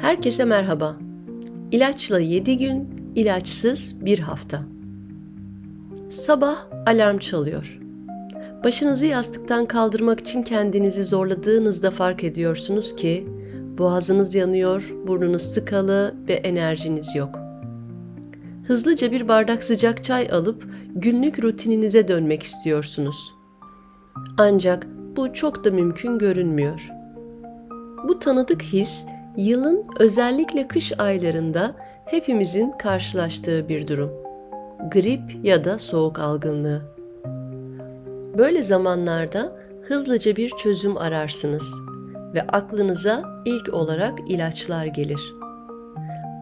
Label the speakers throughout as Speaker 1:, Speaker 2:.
Speaker 1: Herkese merhaba. İlaçla 7 gün, ilaçsız bir hafta. Sabah alarm çalıyor. Başınızı yastıktan kaldırmak için kendinizi zorladığınızda fark ediyorsunuz ki boğazınız yanıyor, burnunuz sıkalı ve enerjiniz yok. Hızlıca bir bardak sıcak çay alıp günlük rutininize dönmek istiyorsunuz. Ancak bu çok da mümkün görünmüyor. Bu tanıdık his yılın özellikle kış aylarında hepimizin karşılaştığı bir durum. Grip ya da soğuk algınlığı. Böyle zamanlarda hızlıca bir çözüm ararsınız ve aklınıza ilk olarak ilaçlar gelir.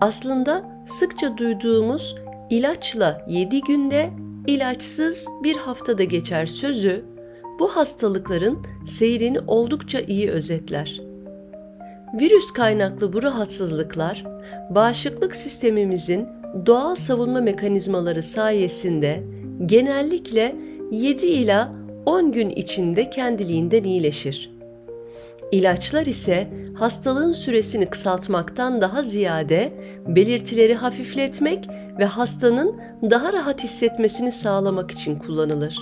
Speaker 1: Aslında sıkça duyduğumuz ilaçla 7 günde, ilaçsız bir haftada geçer sözü bu hastalıkların seyrini oldukça iyi özetler. Virüs kaynaklı bu rahatsızlıklar bağışıklık sistemimizin doğal savunma mekanizmaları sayesinde genellikle 7 ila 10 gün içinde kendiliğinden iyileşir. İlaçlar ise hastalığın süresini kısaltmaktan daha ziyade belirtileri hafifletmek ve hastanın daha rahat hissetmesini sağlamak için kullanılır.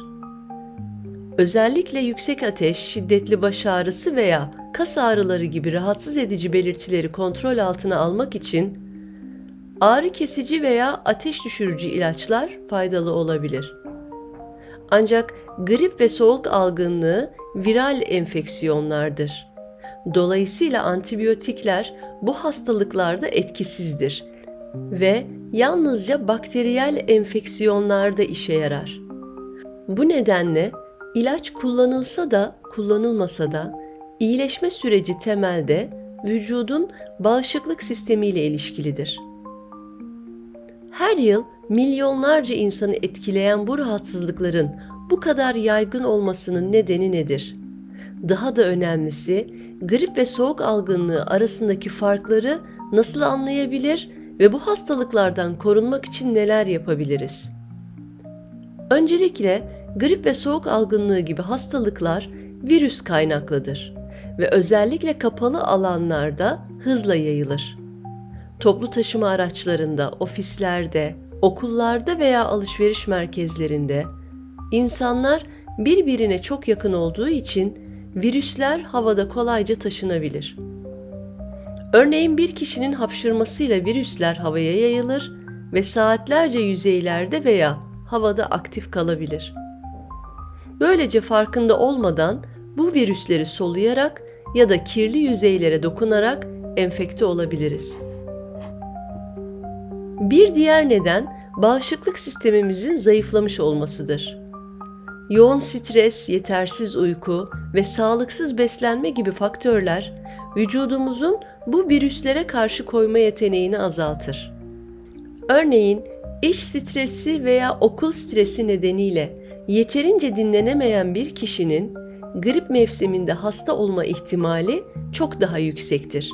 Speaker 1: Özellikle yüksek ateş, şiddetli baş ağrısı veya kas ağrıları gibi rahatsız edici belirtileri kontrol altına almak için ağrı kesici veya ateş düşürücü ilaçlar faydalı olabilir. Ancak grip ve soğuk algınlığı viral enfeksiyonlardır. Dolayısıyla antibiyotikler bu hastalıklarda etkisizdir ve yalnızca bakteriyel enfeksiyonlarda işe yarar. Bu nedenle ilaç kullanılsa da kullanılmasa da iyileşme süreci temelde vücudun bağışıklık sistemiyle ilişkilidir. Her yıl milyonlarca insanı etkileyen bu rahatsızlıkların bu kadar yaygın olmasının nedeni nedir? Daha da önemlisi, grip ve soğuk algınlığı arasındaki farkları nasıl anlayabilir ve bu hastalıklardan korunmak için neler yapabiliriz? Öncelikle grip ve soğuk algınlığı gibi hastalıklar virüs kaynaklıdır ve özellikle kapalı alanlarda hızla yayılır. Toplu taşıma araçlarında, ofislerde, okullarda veya alışveriş merkezlerinde insanlar birbirine çok yakın olduğu için virüsler havada kolayca taşınabilir. Örneğin bir kişinin hapşırmasıyla virüsler havaya yayılır ve saatlerce yüzeylerde veya havada aktif kalabilir. Böylece farkında olmadan bu virüsleri soluyarak ya da kirli yüzeylere dokunarak enfekte olabiliriz. Bir diğer neden bağışıklık sistemimizin zayıflamış olmasıdır. Yoğun stres, yetersiz uyku ve sağlıksız beslenme gibi faktörler vücudumuzun bu virüslere karşı koyma yeteneğini azaltır. Örneğin iş stresi veya okul stresi nedeniyle yeterince dinlenemeyen bir kişinin grip mevsiminde hasta olma ihtimali çok daha yüksektir.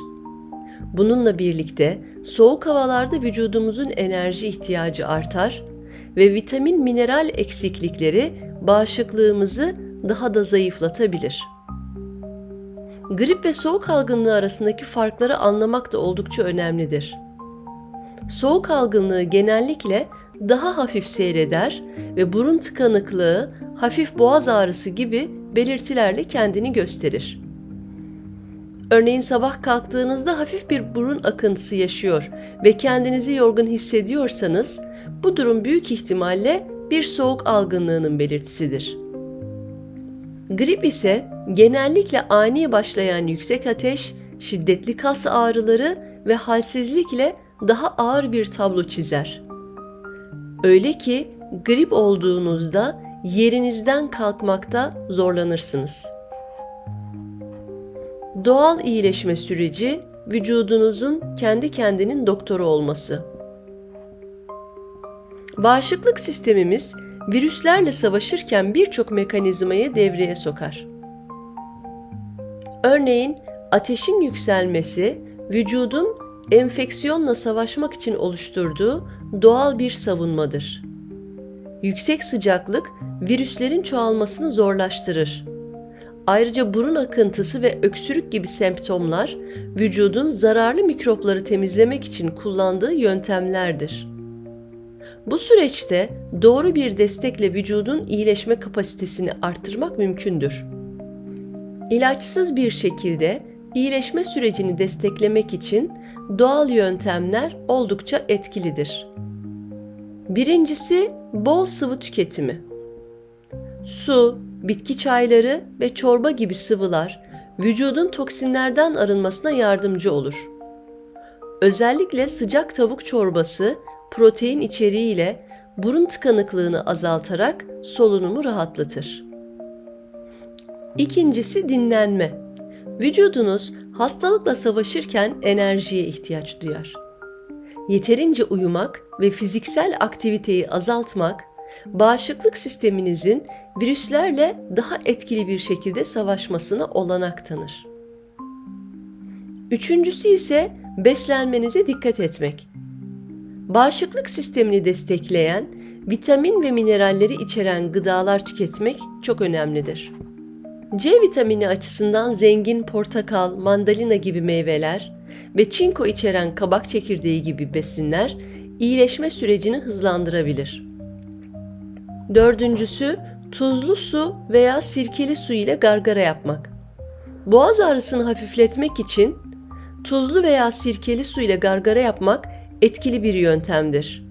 Speaker 1: Bununla birlikte soğuk havalarda vücudumuzun enerji ihtiyacı artar ve vitamin mineral eksiklikleri bağışıklığımızı daha da zayıflatabilir. Grip ve soğuk algınlığı arasındaki farkları anlamak da oldukça önemlidir. Soğuk algınlığı genellikle daha hafif seyreder ve burun tıkanıklığı, hafif boğaz ağrısı gibi belirtilerle kendini gösterir. Örneğin sabah kalktığınızda hafif bir burun akıntısı yaşıyor ve kendinizi yorgun hissediyorsanız bu durum büyük ihtimalle bir soğuk algınlığının belirtisidir. Grip ise genellikle ani başlayan yüksek ateş, şiddetli kas ağrıları ve halsizlikle daha ağır bir tablo çizer. Öyle ki grip olduğunuzda yerinizden kalkmakta zorlanırsınız. Doğal iyileşme süreci vücudunuzun kendi kendinin doktoru olması. Bağışıklık sistemimiz virüslerle savaşırken birçok mekanizmayı devreye sokar. Örneğin ateşin yükselmesi vücudun enfeksiyonla savaşmak için oluşturduğu doğal bir savunmadır. Yüksek sıcaklık virüslerin çoğalmasını zorlaştırır. Ayrıca burun akıntısı ve öksürük gibi semptomlar vücudun zararlı mikropları temizlemek için kullandığı yöntemlerdir. Bu süreçte doğru bir destekle vücudun iyileşme kapasitesini arttırmak mümkündür. İlaçsız bir şekilde iyileşme sürecini desteklemek için doğal yöntemler oldukça etkilidir. Birincisi bol sıvı tüketimi. Su, bitki çayları ve çorba gibi sıvılar vücudun toksinlerden arınmasına yardımcı olur. Özellikle sıcak tavuk çorbası protein içeriğiyle burun tıkanıklığını azaltarak solunumu rahatlatır. İkincisi dinlenme. Vücudunuz hastalıkla savaşırken enerjiye ihtiyaç duyar. Yeterince uyumak ve fiziksel aktiviteyi azaltmak bağışıklık sisteminizin virüslerle daha etkili bir şekilde savaşmasına olanak tanır. Üçüncüsü ise beslenmenize dikkat etmek. Bağışıklık sistemini destekleyen vitamin ve mineralleri içeren gıdalar tüketmek çok önemlidir. C vitamini açısından zengin portakal, mandalina gibi meyveler ve çinko içeren kabak çekirdeği gibi besinler iyileşme sürecini hızlandırabilir. Dördüncüsü tuzlu su veya sirkeli su ile gargara yapmak. Boğaz ağrısını hafifletmek için tuzlu veya sirkeli su ile gargara yapmak etkili bir yöntemdir.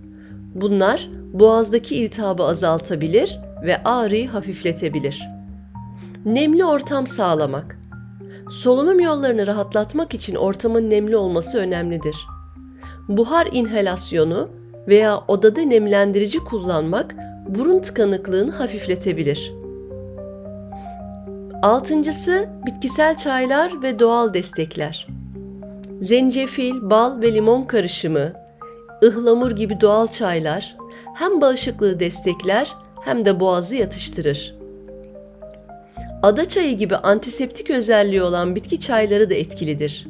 Speaker 1: Bunlar boğazdaki iltihabı azaltabilir ve ağrıyı hafifletebilir. Nemli ortam sağlamak. Solunum yollarını rahatlatmak için ortamın nemli olması önemlidir. Buhar inhalasyonu veya odada nemlendirici kullanmak burun tıkanıklığını hafifletebilir. Altıncısı bitkisel çaylar ve doğal destekler. Zencefil, bal ve limon karışımı, ıhlamur gibi doğal çaylar hem bağışıklığı destekler hem de boğazı yatıştırır. Ada çayı gibi antiseptik özelliği olan bitki çayları da etkilidir.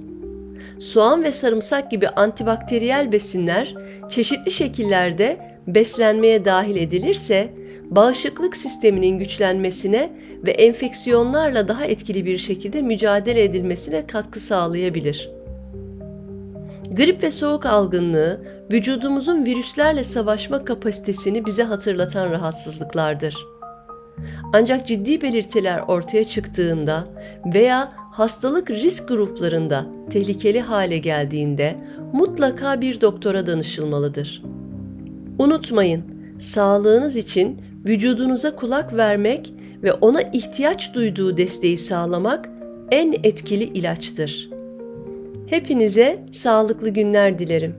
Speaker 1: Soğan ve sarımsak gibi antibakteriyel besinler çeşitli şekillerde beslenmeye dahil edilirse bağışıklık sisteminin güçlenmesine ve enfeksiyonlarla daha etkili bir şekilde mücadele edilmesine katkı sağlayabilir. Grip ve soğuk algınlığı vücudumuzun virüslerle savaşma kapasitesini bize hatırlatan rahatsızlıklardır. Ancak ciddi belirtiler ortaya çıktığında veya hastalık risk gruplarında tehlikeli hale geldiğinde mutlaka bir doktora danışılmalıdır. Unutmayın, sağlığınız için vücudunuza kulak vermek ve ona ihtiyaç duyduğu desteği sağlamak en etkili ilaçtır. Hepinize sağlıklı günler dilerim.